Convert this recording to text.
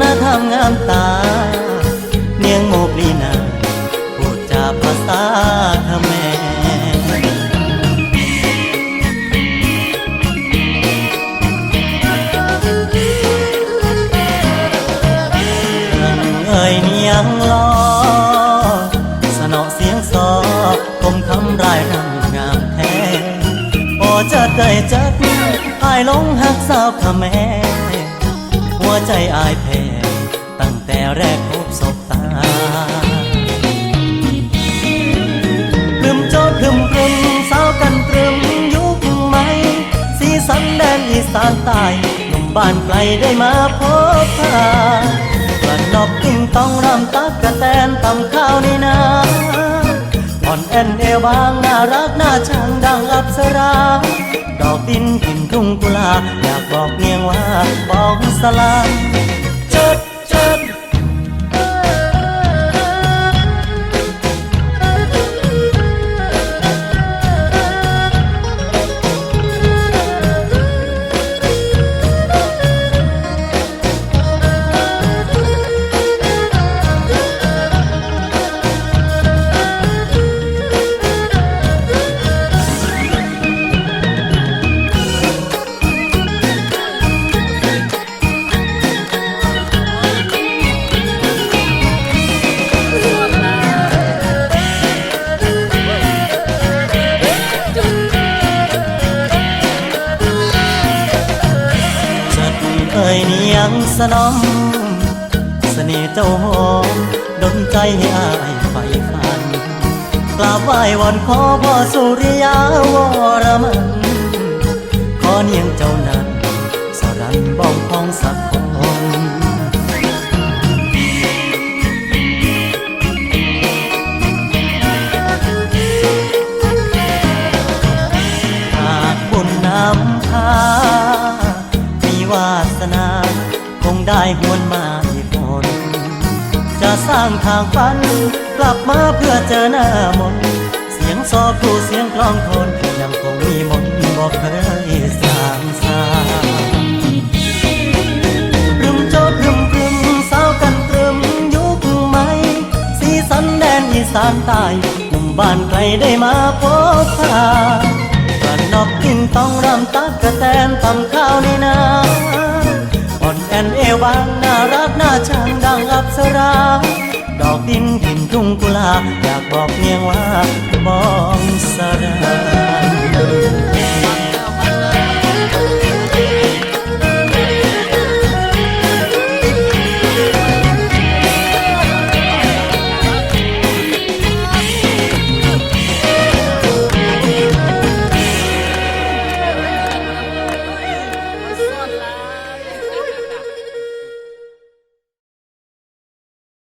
นธรรมงามตา เนียงโมปลีนาพูดจาภาษาขแม่รังเอ่ยเนียงล้อสนอเสียงซอคมคำรายรำงามแท้พอจะได้จักอายลงหักสาวขแม่ ใจอายแพ้ตั้งแต่แรกพบสบตาพรึมเจ้พรึมพรึมสาวกันตรึมยุคใหม่สีสันแดนอีสานใต้หนุ่มบ้านไกลได้มาพบพากระดอกกินต้องรำตักกระแตนตำข้าวในนา แอนเอวบางน่ารักน่าชังดังอับสราดอกดินกลิ่นทุ่งกุลาอยากบอกเนียงว่าบอกสลา นอมเสน่ห์เจ้าหอมดนใจให้อายไฟฟันกราบไหว้วอนขอพ่อสุริยาวรมัน ขอเนียงเจ้านั้นสรันบ้องพองสักคน ได้หวนมาอีกคนจะสร้างทางฝัน กลับมาเพื่อเจอหน้ามนต์เสียงซอครูเสียงกลองทนยังคงมีมนบอกเคยสร้างสาพรึมโจดพรึมพรึมสาวกันตรึมยุคใหม่สีสันแดนอีสานใต้หนุ่มบ้านไกลได้มาพบพากรนอกกินต้องรำตักกระแตนตำข้าวในนา บางน่ารักน่าชังดังอับสรา ดอกดินดินทุ่งกุลา อยากบอกเมียว่าบองสรา